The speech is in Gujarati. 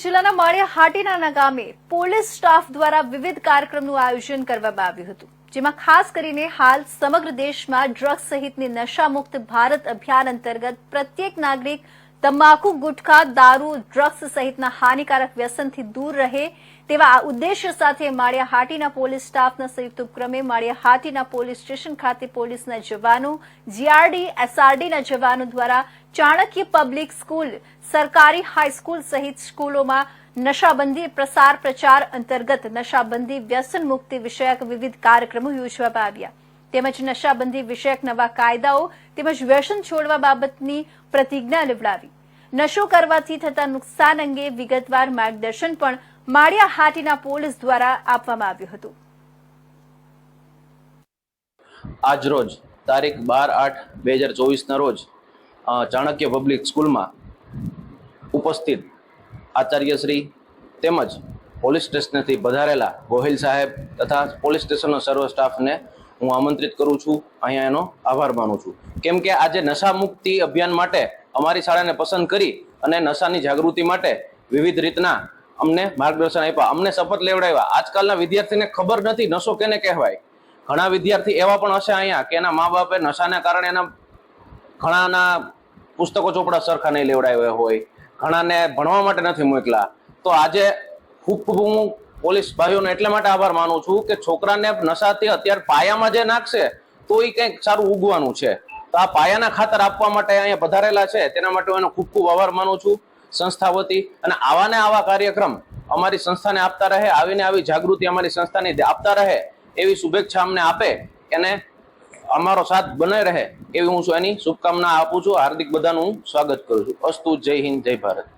જિલ્લાના માળિયા હાટીનાના ગામે પોલીસ સ્ટાફ દ્વારા વિવિધ કાર્યક્રમનું આયોજન કરવામાં આવ્યું હતું, જેમાં ખાસ કરીને હાલ સમગ્ર દેશમાં ડ્રગ્સ સહિતની નશામુક્ત ભારત અભિયાન અંતર્ગત પ્રત્યેક નાગરિક તમાકુ, ગુટખા, દારૂ ડ્રગ્સ સહિતના હાનિકારક વ્યસનથી દૂર રહે તેવા ઉદ્દેશ્ય સાથે માળિયા હાટીના પોલીસ સ્ટાફના સંયુક્ત ઉપક્રમે માળિયા હાટીના પોલીસ સ્ટેશન ખાતે પોલીસના જવાનો જીઆરડી એસઆરડીના જવાનો દ્વારા ચાણક્ય પબ્લિક સ્કૂલ, સરકારી હાઈસ્કૂલ સહિત સ્કૂલોમાં નશાબંધી પ્રસાર પ્રચાર અંતર્ગત નશાબંધી વ્યસન મુક્તિ વિષયક વિવિધ કાર્યક્રમો યોજવામાં આવ્યા. તેમજ નશાબંધી વિષયક નવા કાયદાઓ તેમજ વ્યસન છોડવા બાબતની પ્રતિજ્ઞા લેવડાવી. નશો કરવાથી થતા નુકસાન અંગે વિગતવાર માર્ગદર્શન પણ માળિયા હાટીના પોલીસ દ્વારા આપવામાં આવ્યું હતું. આજરોજ તારીખ બાર આઠ બે હજાર ચોવીસના રોજ ચાણક્ય પબ્લિક સ્કૂલમાં ઉપસ્થિત આચાર્યશ્રી તેમજ પોલીસ સ્ટેશનેથી પધારેલા ગોહિલ સાહેબ તથા પોલીસ સ્ટેશનનો સર્વ સ્ટાફને હું આમંત્રિત કરું છું. અહીંયા એનો આભાર માનું છું. કેમ કે આજે નશા મુક્તિ અભિયાન માટે અમારી શાળાને પસંદ કરી અને નશાની જાગૃતિ માટે વિવિધ રીતના અમને માર્ગદર્શન આપ્યા. અમને શપથ લેવડાવ્યા. આજકાલના વિદ્યાર્થીને ખબર નથી, નશો કેને કહેવાય? ઘણા વિદ્યાર્થી એવા પણ હશે અહીંયા કે એના મા બાપે નશાને કારણે એના ઘણાના પુસ્તકો ચોપડા સરખા નહીં લેવડાવ્યા હોય. ઘણાને ભણવા માટે નથી મોકલા. તો આજે ખૂબ હું પોલીસ ભાઈઓનો એટલા માટે આભાર માનું છું કે છોકરાને નશાથી અત્યારે પાયામાં જે નાખશે, તો એ કંઈક સારું ઉગવાનું છે. તો આ પાયાના ખાતર આપવા માટે અહીંયા પધારેલા છે, તેના માટે હું એનો ખૂબ ખૂબ આભાર માનું છું સંસ્થા વતી. અને આવા ને આવા કાર્યક્રમ અમારી સંસ્થાને આપતા રહે, આવીને આવી જાગૃતિ અમારી સંસ્થાને આપતા રહે, એવી શુભેચ્છા અમને આપે, એને અમારો સાથ બને રહે, એવી હું એની શુભકામના આપું છું. હાર્દિક બધાનું સ્વાગત કરું છું. અસ્તુ જય હિન્દ, જય ભારત.